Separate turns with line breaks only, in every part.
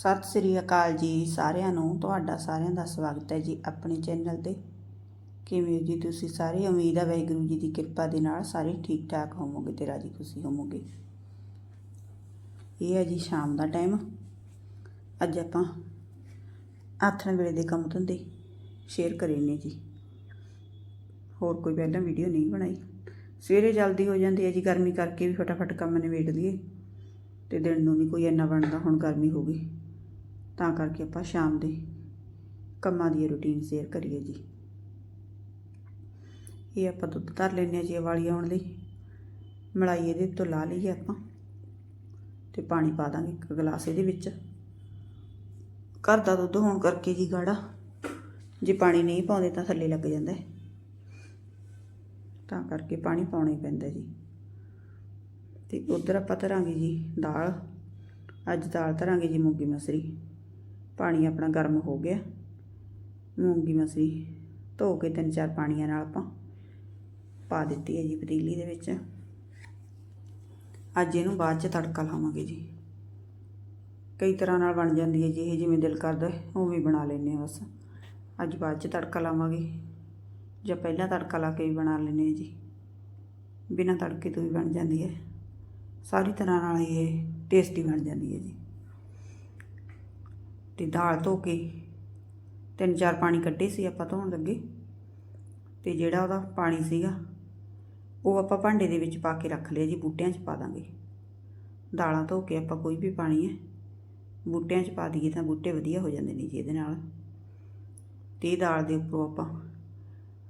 ਸਤਿ ਸ੍ਰੀ ਅਕਾਲ ਜੀ ਸਾਰਿਆਂ ਨੂੰ, ਤੁਹਾਡਾ ਸਾਰਿਆਂ ਦਾ ਸਵਾਗਤ ਹੈ ਜੀ ਆਪਣੇ ਚੈਨਲ ਤੇ। ਕਿਵੇਂ ਹੋ ਜੀ ਤੁਸੀਂ ਸਾਰੇ? ਉਮੀਦ ਹੈ ਵਾਹਿਗੁਰੂ ਜੀ ਦੀ ਕਿਰਪਾ ਦੇ ਨਾਲ ਸਾਰੇ ਠੀਕ ਠਾਕ ਹੋਵੋਗੇ ਤੇ ਰਾਜੀ ਖੁਸ਼ੀ ਹੋਵੋਗੇ। ਇਹ ਹੈ ਜੀ ਸ਼ਾਮ ਦਾ ਟਾਈਮ ਅੱਜ ਆਪਾਂ ਆਥਣ ਵੇਲੇ ਦੇ ਕੰਮ ਧੰਦੇ ਸ਼ੇਅਰ ਕਰੇ ਨੇ ਜੀ। ਹੋਰ ਕੋਈ ਪਹਿਲਾਂ ਵੀਡੀਓ ਨਹੀਂ ਬਣਾਈ। ਸਵੇਰੇ ਜਲਦੀ ਹੋ ਜਾਂਦੀ ਹੈ ਜੀ, ਗਰਮੀ ਕਰਕੇ ਵੀ ਫਟਾਫਟ ਕੰਮ ਨਿਬੇੜ ਲਈਏ। ਤੇ ਦਿਨ ਨੂੰ ਨਹੀਂ ਕੋਈ ਇੰਨਾ ਬਣਦਾ, ਹੁਣ ਗਰਮੀ ਹੋ ਗਈ। ਤਾਂ ਕਰਕੇ ਆਪਾਂ ਸ਼ਾਮ ਦੇ ਕੰਮਾਂ ਦੀ ਰੁਟੀਨ ਸ਼ੇਅਰ ਕਰੀਏ ਜੀ। ਇਹ ਆਪਾਂ ਦੁੱਧ ਧਰ ਲੈਂਦੇ ਹਾਂ ਜੀ ਵਾਲੀ ਆਉਣ ਲਈ। ਮਲਾਈ ਇਹਦੇ ਤੋਂ ਲਾ ਲਈਏ ਆਪਾਂ ਤੇ ਪਾਣੀ ਪਾ ਦਾਂਗੇ ਇੱਕ ਗਲਾਸ ਇਹਦੇ ਵਿੱਚ। ਘਰ ਦਾ ਦੁੱਧ ਹੋਣ ਕਰਕੇ ਜੀ ਗਾੜਾ। ਜੇ ਪਾਣੀ ਨਹੀਂ ਪਾਉਂਦੇ ਤਾਂ ਥੱਲੇ ਲੱਗ ਜਾਂਦਾ ਹੈ। ਤਾਂ ਕਰਕੇ ਪਾਣੀ ਪਾਉਣਾ ਹੀ ਪੈਂਦਾ ਜੀ। ਤੇ ਉਧਰ ਆਪਾਂ ਧਰਾਂਗੇ ਜੀ ਦਾਲ। ਅੱਜ ਦਾਲ ਧਰਾਂਗੇ ਜੀ ਮੂੰਗੀ ਮਸਰੀ। ਪਾਣੀ ਆਪਣਾ ਗਰਮ ਹੋ ਗਿਆ। ਮੂੰਗੀ ਮਸਰੀ ਧੋ ਕੇ ਤਿੰਨ ਚਾਰ ਪਾਣੀਆਂ ਨਾਲ ਆਪਾਂ ਪਾ ਦਿੱਤੀ ਹੈ ਜੀ ਪਤੀਲੀ ਦੇ ਵਿੱਚ। ਅੱਜ ਇਹਨੂੰ ਬਾਅਦ ਚ ਤੜਕਾ ਲਾਵਾਂਗੇ ਜੀ। ਕਈ ਤਰ੍ਹਾਂ ਨਾਲ ਬਣ ਜਾਂਦੀ ਹੈ ਜੀ ਇਹ ਜਿਵੇਂ ਦਿਲ ਕਰਦਾ ਹੈ, ਉਵੇਂ ਬਣਾ ਲੈਂਦੇ ਹਾਂ ਬਸ। ਅੱਜ ਬਾਅਦ ਚ ਤੜਕਾ ਲਾਵਾਂਗੇ। ਜਾਂ ਪਹਿਲਾਂ ਤੜਕਾ ਲਾ ਕੇ ਵੀ ਬਣਾ ਲੈਂਦੇ ਹਾਂ ਜੀ। ਬਿਨਾਂ ਤੜਕੇ ਤੋਂ ਵੀ ਬਣ ਜਾਂਦੀ ਹੈ। ਸਾਰੀ ਤਰ੍ਹਾਂ ਨਾਲ ਇਹ ਟੇਸਟੀ ਬਣ ਜਾਂਦੀ ਹੈ ਜੀ। ਤੇ ਦਾਲ ਧੋ ਕੇ ਤਿੰਨ ਚਾਰ ਪਾਣੀ ਕੱਢੇ ਸੀ ਆਪਾਂ ਧੋਣ ਲੱਗੇ। ਤੇ ਜਿਹੜਾ ਉਹਦਾ ਪਾਣੀ ਸੀਗਾ, ਉਹ ਆਪਾਂ ਭਾਂਡੇ ਦੇ ਵਿੱਚ ਪਾ ਕੇ ਰੱਖ ਲਿਆ ਜੀ, ਬੂਟਿਆਂ 'ਚ ਪਾ ਦਾਂਗੇ। ਦਾਲਾਂ ਧੋ ਕੇ ਆਪਾਂ ਕੋਈ ਵੀ ਪਾਣੀ ਹੈ, ਬੂਟਿਆਂ 'ਚ ਪਾ ਦਈਏ ਤਾਂ ਬੂਟੇ ਵਧੀਆ ਹੋ ਜਾਂਦੇ ਨੇ ਜੀ ਇਹਦੇ ਨਾਲ। ਤੇ ਦਾਲ ਦੇ ਉੱਪਰੋਂ ਆਪਾਂ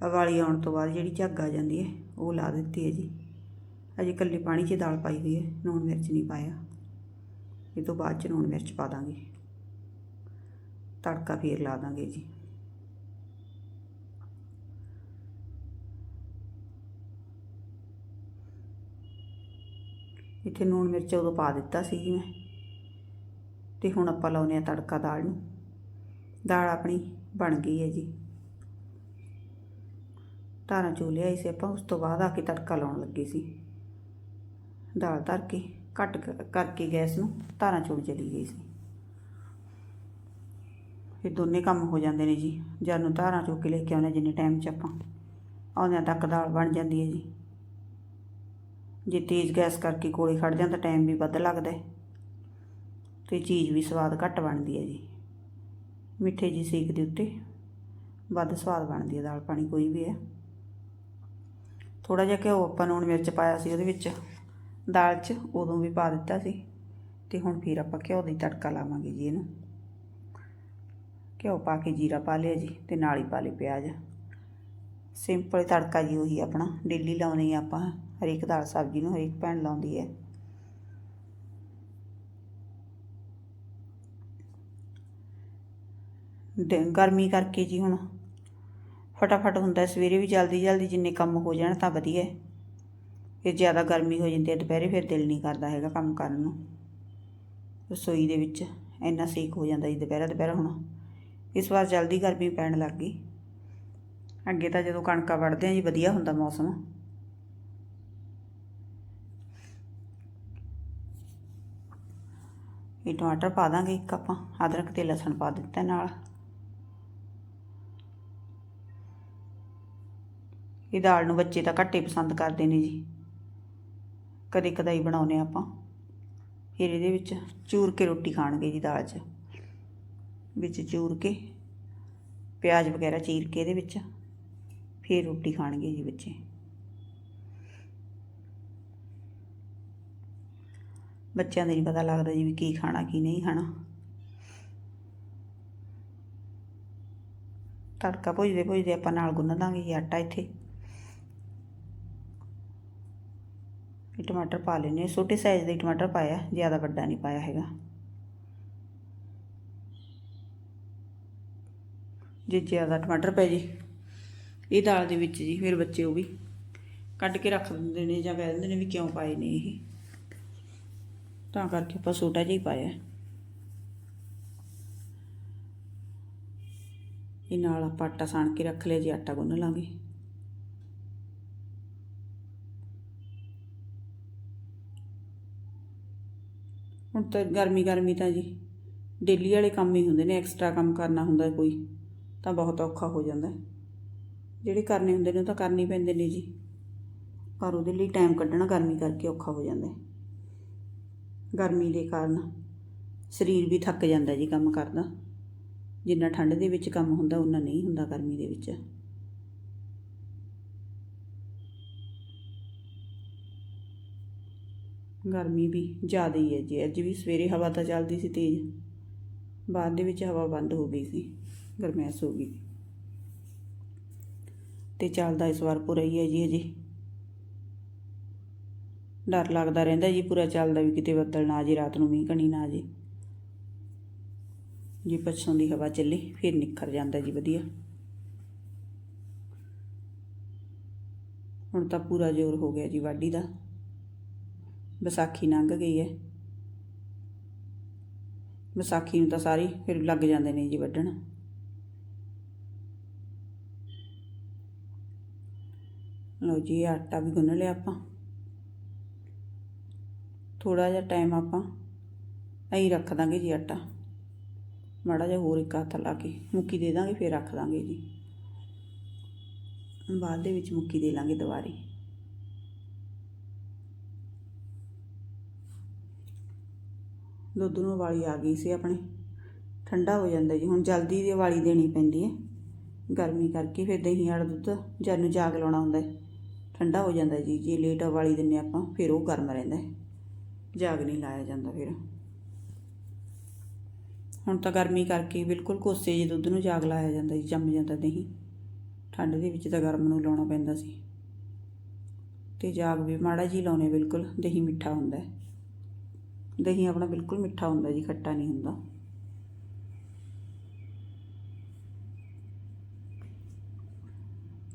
ਉਬਾਲੀ ਆਉਣ ਤੋਂ ਬਾਅਦ ਜਿਹੜੀ ਝੱਗ ਆ ਜਾਂਦੀ ਹੈ, ਉਹ ਲਾ ਦਿੱਤੀ ਹੈ ਜੀ। ਅਜੇ ਇਕੱਲੇ ਪਾਣੀ 'ਚ ਦਾਲ ਪਾਈ ਹੋਈ ਹੈ ਲੂਣ ਮਿਰਚ ਨਹੀਂ ਪਾਇਆ। ਇਹ ਤੋਂ ਬਾਅਦ 'ਚ ਲੂਣ ਮਿਰਚ ਪਾ ਦਾਂਗੇ। ਤੜਕਾ ਫੇਰ ਲਾ ਦਾਂਗੇ ਜੀ। ਇੱਥੇ ਲੂਣ ਮਿਰਚ ਉਦੋਂ ਪਾ ਦਿੱਤਾ ਸੀ ਜੀ ਮੈਂ। ਤੇ ਹੁਣ ਆਪਾਂ ਲਾਉਨੇ ਆ ਤੜਕਾ ਦਾਲ ਨੂੰ। ਦਾਲ ਆਪਣੀ ਬਣ ਗਈ ਹੈ ਜੀ। ਧਾਰਾਂ ਚੋ ਲਿਆਈ ਸੀ ਆਪਾਂ, ਉਸ ਤੋਂ ਬਾਅਦ ਆ ਕੇ ਤੜਕਾ ਲਾਉਣ ਲੱਗੇ ਸੀ। ਦਾਲ ਧਰ ਕੇ, ਘੱਟ ਕਰਕੇ ਗੈਸ ਨੂੰ ਧਾਰਾਂ ਚੋਂ ਚਲੀ ਗਈ ਸੀ। ਫਿਰ ਦੋਨੇ ਕੰਮ ਹੋ ਜਾਂਦੇ ਨੇ ਜੀ। ਜਦ ਨੂੰ ਧਾਰਾਂ ਚੁੱਕ ਕੇ ਲੈ ਕੇ ਆਉਂਦੇ ਜਿੰਨੇ ਟਾਈਮ 'ਚ ਆਪਾਂ। ਆਉਂਦਿਆਂ ਤੱਕ ਦਾਲ ਬਣ ਜਾਂਦੀ ਹੈ ਜੀ। ਜੇ ਤੇਜ਼ ਗੈਸ ਕਰਕੇ ਕੋਲੇ ਖੜ ਜਾਂ ਤਾਂ ਟਾਈਮ ਵੀ ਵੱਧ ਲੱਗਦਾ ਹੈ। ਤੇ ਚੀਜ਼ ਵੀ ਸਵਾਦ ਘੱਟ ਬਣਦੀ ਹੈ ਜੀ। ਮਿੱਠੇ ਜੀ ਸੇਕ ਦੇ ਉੱਤੇ ਵੱਧ ਸਵਾਦ ਬਣਦੀ ਹੈ ਦਾਲ ਪਾਣੀ ਕੋਈ ਵੀ ਹੈ। ਥੋੜਾ ਜਿਹਾ ਘਿਓ ਆਪਾਂ ਲੂਣ ਮਿਰਚ ਪਾਇਆ ਸੀ ਉਹਦੇ ਵਿੱਚ। ਦਾਲ 'ਚ ਉਦੋਂ ਵੀ ਪਾ ਦਿੱਤਾ ਸੀ। ਤੇ ਹੁਣ ਫਿਰ ਆਪਾਂ ਘਿਓ ਦੀ ਤੜਕਾ ਲਾਵਾਂਗੇ ਜੀ ਇਹਨੂੰ। ਘਿਓ ਪਾ ਕੇ ਜੀਰਾ ਪਾ ਲਿਆ ਜੀ ਤੇ ਨਾਲ ਹੀ ਪਾ ਲਈ ਪਿਆਜ਼। ਸਿੰਪਲ ਤੜਕਾ ਜੀ ਉਹੀ ਆਪਣਾ ਡੇਲੀ ਲਾਉਣੀ ਆ ਆਪਾਂ, ਹਰੇਕ ਦਾਲ ਸਬਜ਼ੀ ਨੂੰ ਹਰੇਕ ਭੈਣ ਲਾਉਂਦੀ ਹੈ। ਗਰਮੀ ਕਰਕੇ ਜੀ ਹੁਣ ਫਟਾਫਟ ਹੁੰਦਾ, ਸਵੇਰੇ ਵੀ ਜਲਦੀ ਜਲਦੀ ਜਿੰਨੇ ਕੰਮ ਹੋ ਜਾਣ ਤਾਂ ਵਧੀਆ। ਹੈ ਇਹ ਜ਼ਿਆਦਾ ਗਰਮੀ ਹੋ ਜਾਂਦੀ ਹੈ, ਦੁਪਹਿਰੇ ਫਿਰ ਦਿਲ ਨਹੀਂ ਕਰਦਾ ਹੈਗਾ ਕੰਮ ਕਰਨ ਨੂੰ। ਰਸੋਈ ਦੇ ਵਿੱਚ ਇੰਨਾ ਸੇਕ ਹੋ ਜਾਂਦਾ ਜੀ ਦੁਪਹਿਰਾ ਦੁਪਹਿਰਾ ਹੁਣ। ਇਸ ਵਾਰ ਜਲਦੀ ਗਰਮੀ ਪੈਣ ਲੱਗ ਗਈ। ਅੱਗੇ ਤਾਂ ਜਦੋਂ ਕਣਕਾਂ ਵੱਢਦੇ ਆ ਜੀ, ਵਧੀਆ ਹੁੰਦਾ ਮੌਸਮ। ਇਹ ਟਮਾਟਰ ਪਾ ਦਾਂਗੇ ਇੱਕ ਆਪਾਂ, ਅਦਰਕ ਤੇ ਲਸਣ ਪਾ ਦਿੱਤਾ ਨਾਲ। ਇਹ ਦਾਲ ਨੂੰ ਬੱਚੇ ਤਾਂ ਘੱਟੇ ਪਸੰਦ ਕਰਦੇ ਨੇ ਜੀ। ਕਦੇ ਕਦਾਈ ਬਣਾਉਨੇ ਆਪਾਂ। ਫਿਰ ਇਹਦੇ ਵਿੱਚ ਚੂਰ ਕੇ ਰੋਟੀ ਖਾਣਗੇ ਜੀ ਦਾਲ 'ਚ। ਵਿੱਚ ਚੂਰ ਕੇ, ਪਿਆਜ਼ ਵਗੈਰਾ ਚੀਰ ਕੇ ਇਹਦੇ ਵਿੱਚ, ਫਿਰ ਰੋਟੀ ਖਾਣਗੇ ਜੀ ਬੱਚੇ। ਬੱਚਿਆਂ ਦਾ ਨਹੀਂ ਪਤਾ ਲੱਗਦਾ ਜੀ ਵੀ ਕੀ ਖਾਣਾ, ਕੀ ਨਹੀਂ ਖਾਣਾ। ਤੜਕਾ ਭੁੱਜਦੇ ਭੁੱਜਦੇ ਆਪਾਂ ਨਾਲ ਗੁੰਨ ਦਾਂਗੇ ਜੀ ਆਟਾ ਇੱਥੇ। ਟਮਾਟਰ ਪਾ ਲੈਨੇ ਛੋਟੇ ਸਾਈਜ਼ ਦੇ ਟਮਾਟਰ ਪਾਇਆ, ਜ਼ਿਆਦਾ ਵੱਡਾ ਨਹੀਂ ਪਾਇਆ ਹੈਗਾ। ਜੇ ਜ਼ਿਆਦਾ ਟਮਾਟਰ ਪੈ ਜੇ। ਇਹ ਦਾਲ ਦੇ ਵਿੱਚ ਜੀ, ਫਿਰ ਬੱਚੇ ਉਹ ਵੀ ਕੱਢ ਕੇ ਰੱਖ ਦਿੰਦੇ ਨੇ ਜਾਂ ਕਹਿ ਦਿੰਦੇ ਨੇ ਵੀ ਕਿਉਂ ਪਾਏ ਨੇ ਇਹ। ਤਾਂ ਕਰਕੇ ਆਪਾਂ ਛੋਟਾ ਜਿਹਾ ਹੀ ਪਾਇਆ। ਇਹ ਨਾਲ ਆਪਾਂ ਆਟਾ ਸਾਣ ਕੇ ਰੱਖ ਲਿਆ ਜੀ, ਆਟਾ ਗੁੰਨ ਲਾਂਗੇ। ਹੁਣ ਤਾਂ ਗਰਮੀ ਗਰਮੀ ਤਾਂ ਜੀ, ਡੇਲੀ ਵਾਲੇ ਕੰਮ ਹੀ ਹੁੰਦੇ ਨੇ, ਐਕਸਟਰਾ ਕੰਮ ਕਰਨਾ ਹੁੰਦਾ ਕੋਈ। ਤਾਂ ਬਹੁਤ ਔਖਾ ਹੋ ਜਾਂਦਾ ਜਿਹੜੇ ਕਰਨੇ ਹੁੰਦੇ ਨੇ ਉਹ ਤਾਂ ਕਰਨੇ ਪੈਂਦੇ ਨੇ ਜੀ। ਪਰ ਉਹਦੇ ਲਈ ਟਾਈਮ ਕੱਢਣਾ ਗਰਮੀ ਕਰਕੇ ਔਖਾ ਹੋ ਜਾਂਦਾ ਗਰਮੀ ਦੇ ਕਾਰਨ ਸਰੀਰ ਵੀ ਥੱਕ ਜਾਂਦਾ ਜੀ ਕੰਮ ਕਰਦਾ। ਜਿੰਨਾ ਠੰਡ ਦੇ ਵਿੱਚ ਕੰਮ ਹੁੰਦਾ ਉਨਾ ਨਹੀਂ ਹੁੰਦਾ ਗਰਮੀ ਦੇ ਵਿੱਚ। ਗਰਮੀ ਵੀ ਜ਼ਿਆਦਾ ਹੀ ਹੈ ਜੀ। ਅੱਜ ਵੀ ਸਵੇਰੇ ਹਵਾ ਤਾਂ ਚੱਲਦੀ ਸੀ ਤੇਜ਼। ਬਾਅਦ ਦੇ ਵਿੱਚ ਹਵਾ ਬੰਦ ਹੋ ਗਈ ਸੀ। ਗਰਮੈਸ਼ ਹੋ ਗਈ। ਤੇ ਚੱਲਦਾ ਇਸ ਵਾਰ ਪੂਰਾ ਹੀ ਹੈ ਜੀ ਅਜੇ। ਡਰ ਲੱਗਦਾ ਰਹਿੰਦਾ ਜੀ ਪੂਰਾ ਚੱਲਦਾ ਵੀ ਕਿਤੇ ਬੱਦਲ ਨਾ ਆ ਜੇ, ਰਾਤ ਨੂੰ ਮੀਂਹ ਕਣੀ ਨਾ ਆ ਜੇ। ਜੀ ਪਛੋਂ ਦੀ ਹਵਾ ਚੱਲੀ, ਫਿਰ ਨਿਖਰ ਜਾਂਦਾ ਜੀ ਵਧੀਆ। ਹੁਣ ਤਾਂ ਪੂਰਾ ਜ਼ੋਰ ਹੋ ਗਿਆ ਜੀ ਵਾਢੀ ਦਾ। ਵਿਸਾਖੀ ਲੰਘ ਗਈ ਹੈ। ਵਿਸਾਖੀ ਨੂੰ ਤਾਂ ਸਾਰੀ ਫਿਰ ਲੱਗ ਜਾਂਦੇ ਨੇ ਜੀ ਵੱਢਣ। ਲਓ ਜੀ ਇਹ ਆਟਾ ਵੀ ਗੁੰਨ ਲਿਆ ਆਪਾਂ। ਥੋੜਾ ਜਿਹਾ ਟਾਈਮ ਆਪਾਂ ਐਂ ਰੱਖ ਦਾਂਗੇ ਜੀ ਆਟਾ। ਮਾੜਾ ਜਿਹਾ ਹੋਰ ਇੱਕ ਹੱਥ ਲਾ ਕੇ ਮੁੱਕੀ ਦੇ ਦਾਂਗੇ, ਫਿਰ ਰੱਖ ਦਾਂਗੇ ਜੀ। ਬਾਅਦ ਦੇ ਵਿੱਚ ਮੁੱਕੀ ਦੇ ਲਾਂਗੇ ਦੁਬਾਰੇ। ਦੁੱਧ ਨੂੰ ਉਬਾਲੀ ਆ ਗਈ ਸੀ ਆਪਣੇ। ਠੰਡਾ ਹੋ ਜਾਂਦਾ ਜੀ, ਹੁਣ ਜਲਦੀ ਦੀ ਉਬਾਲੀ ਦੇਣੀ ਪੈਂਦੀ ਹੈ। ਗਰਮੀ ਕਰਕੇ ਫਿਰ ਦਹੀਂ ਵਾਲਾ ਦੁੱਧ ਜਦ ਨੂੰ ਜਾਗ ਲਾਉਣਾ ਹੁੰਦਾ ਹੈ। ਠੰਡਾ ਹੋ ਜਾਂਦਾ ਜੀ, ਜੇ ਲੇਟ ਉਬਾਲੀ ਦਿੰਨੇ ਆਪਾਂ, ਫਿਰ ਉਹ ਗਰਮ ਰਹਿੰਦਾ ਜਾਗ ਨਹੀਂ ਲਾਇਆ ਜਾਂਦਾ ਫਿਰ। ਹੁਣ ਤਾਂ ਗਰਮੀ ਕਰਕੇ ਬਿਲਕੁਲ ਕੋਸੇ ਜਿਹੇ ਦੁੱਧ ਨੂੰ ਜਾਗ ਲਾਇਆ ਜਾਂਦਾ ਜੀ, ਜੰਮ ਜਾਂਦਾ ਦਹੀਂ। ਠੰਡ ਦੇ ਵਿੱਚ ਤਾਂ ਗਰਮ ਨੂੰ ਲਾਉਣਾ ਪੈਂਦਾ ਸੀ। ਤੇ ਜਾਗ ਵੀ ਮਾੜਾ ਜੀ ਲਾਉਣੇ ਬਿਲਕੁਲ, ਦਹੀਂ ਮਿੱਠਾ ਹੁੰਦਾ ਦਹੀਂ ਆਪਣਾ ਬਿਲਕੁਲ ਮਿੱਠਾ ਹੁੰਦਾ ਜੀ, ਖੱਟਾ ਨਹੀਂ ਹੁੰਦਾ।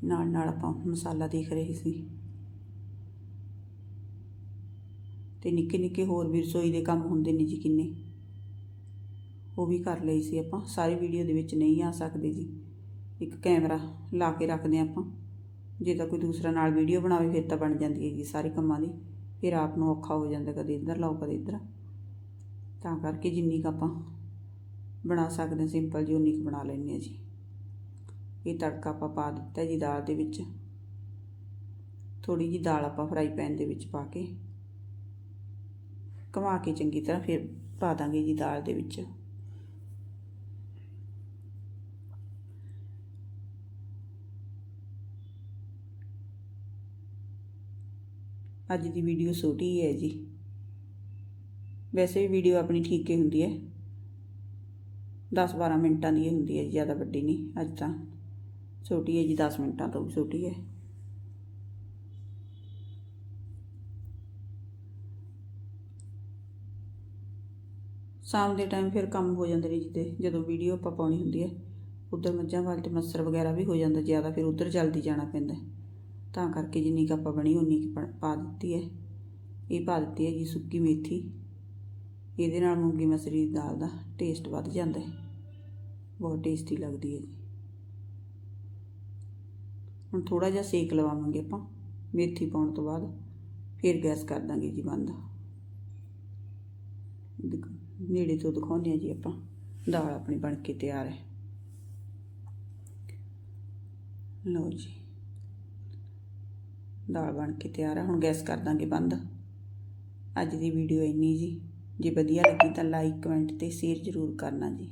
ਨਾਲ ਨਾਲ ਆਪਾਂ ਮਸਾਲਾ ਦੇਖ ਰਹੇ ਸੀ। ਤੇ ਨਿੱਕੇ ਨਿੱਕੇ ਹੋਰ ਵੀ ਰਸੋਈ ਦੇ ਕੰਮ ਹੁੰਦੇ ਨੇ ਜੀ ਕਿੰਨੇ। ਉਹ ਵੀ ਕਰ ਲਈ ਸੀ ਆਪਾਂ। ਸਾਰੀ ਵੀਡੀਓ ਦੇ ਵਿੱਚ ਨਹੀਂ ਆ ਸਕਦੇ ਜੀ। ਇੱਕ ਕੈਮਰਾ ਲਾ ਕੇ ਰੱਖਦੇ ਹਾਂ ਆਪਾਂ। ਜੇ ਤਾਂ ਕੋਈ ਦੂਸਰਾ ਨਾਲ ਵੀਡੀਓ ਬਣਾਵੇ, ਫਿਰ ਤਾਂ ਬਣ ਜਾਂਦੀ ਹੈ ਜੀ ਸਾਰੇ ਕੰਮਾਂ ਦੀ। ਫਿਰ ਆਪ ਨੂੰ ਔਖਾ ਹੋ ਜਾਂਦਾ ਕਦੇ ਇੱਧਰ, ਲਾਓ ਕਦੇ ਇੱਧਰ। ਤਾਂ ਕਰਕੇ ਜਿੰਨੀ ਕੁ ਆਪਾਂ ਬਣਾ ਸਕਦੇ ਹਾਂ, ਸਿੰਪਲ ਜੀ ਉਨੀ ਕੁ ਬਣਾ ਲੈਂਦੇ ਹਾਂ ਜੀ। ਇਹ ਤੜਕਾ ਆਪਾਂ ਪਾ ਦਿੱਤਾ ਜੀ ਦਾਲ ਦੇ ਵਿੱਚ। ਥੋੜੀ ਜੀ ਦਾਲ ਆਪਾਂ ਫਰਾਈ ਪੈਨ ਦੇ ਵਿੱਚ ਪਾ ਕੇ ਘੁਮਾ ਕੇ ਚੰਗੀ ਤਰ੍ਹਾਂ ਫਿਰ ਪਾ ਦਾਂਗੇ ਜੀ ਦਾਲ ਦੇ ਵਿੱਚ। ਅੱਜ ਦੀ ਵੀਡੀਓ ਛੋਟੀ ਹੀ ਹੈ ਜੀ। ਵੈਸੇ ਵੀ ਵੀਡੀਓ ਆਪਣੀ ਠੀਕ ਹੀ ਹੁੰਦੀ ਹੈ। 10-12 ਮਿੰਟਾਂ ਦੀ ਹੀ ਹੁੰਦੀ ਹੈ ਜੀ, ਜ਼ਿਆਦਾ ਵੱਡੀ ਨਹੀਂ ਅੱਜ ਤਾਂ। ਛੋਟੀ ਹੈ ਜੀ 10 ਮਿੰਟਾਂ ਤੋਂ ਵੀ ਛੋਟੀ ਹੈ। ਸ਼ਾਮ ਦੇ ਟਾਈਮ ਫਿਰ ਕੰਮ ਹੋ ਜਾਂਦੇ ਨੇ ਜਿੱਦੇ ਜਦੋਂ ਵੀਡੀਓ ਆਪਾਂ ਪਾਉਣੀ ਹੁੰਦੀ ਹੈ, ਉਧਰ ਮੱਝਾਂ ਵੱਲ ਤੇ ਮੱਸਰ ਵਗੈਰਾ ਵੀ ਹੋ ਜਾਂਦਾ, ਜ਼ਿਆਦਾ ਫਿਰ ਉਧਰ ਜਲਦੀ ਜਾਣਾ ਪੈਂਦਾ ਤਾਂ ਕਰਕੇ ਜਿੰਨੀ ਕੁ ਆਪਾਂ ਬਣੀ, ਉਨੀ ਕੁ ਪਾ- ਪਾ ਦਿੱਤੀ ਹੈ। ਇਹ ਪਾ ਦਿੱਤੀ ਹੈ ਜੀ ਸੁੱਕੀ ਮੇਥੀ। ਇਹਦੇ ਨਾਲ ਮੂੰਗੀ ਮਸਰੀ ਦੀ ਦਾਲ ਦਾ ਟੇਸਟ ਵੱਧ ਜਾਂਦਾ ਹੈ। ਬਹੁਤ ਟੇਸਟੀ ਲੱਗਦੀ ਹੈ ਜੀ। ਹੁਣ ਥੋੜਾ ਜਿਹਾ ਸੇਕ ਲਵਾਵਾਂਗੇ ਆਪਾਂ, ਮੇਥੀ ਪਾਉਣ ਤੋਂ ਬਾਅਦ, ਫਿਰ ਗੈਸ ਕਰ ਦਾਂਗੇ ਜੀ ਬੰਦ। ਨੇੜੇ ਤੋਂ ਦਿਖਾਉਂਦੇ ਆ ਜੀ ਆਪਾਂ, ਦਾਲ ਆਪਣੀ ਬਣ ਕੇ ਤਿਆਰ ਹੈ। ਲਓ ਜੀ, ਦਾਲ ਬਣ ਕੇ ਤਿਆਰ ਹੈ ਹੁਣ ਗੈਸ ਕਰ ਦਾਂਗੇ ਬੰਦ। ਅੱਜ ਦੀ ਵੀਡੀਓ ਇੰਨੀ ਜੀ, ਜੇ ਵਧੀਆ ਲੱਗੀ ਤਾਂ ਲਾਈਕ ਕਮੈਂਟ ਤੇ ਸ਼ੇਅਰ ਜ਼ਰੂਰ ਕਰਨਾ ਜੀ।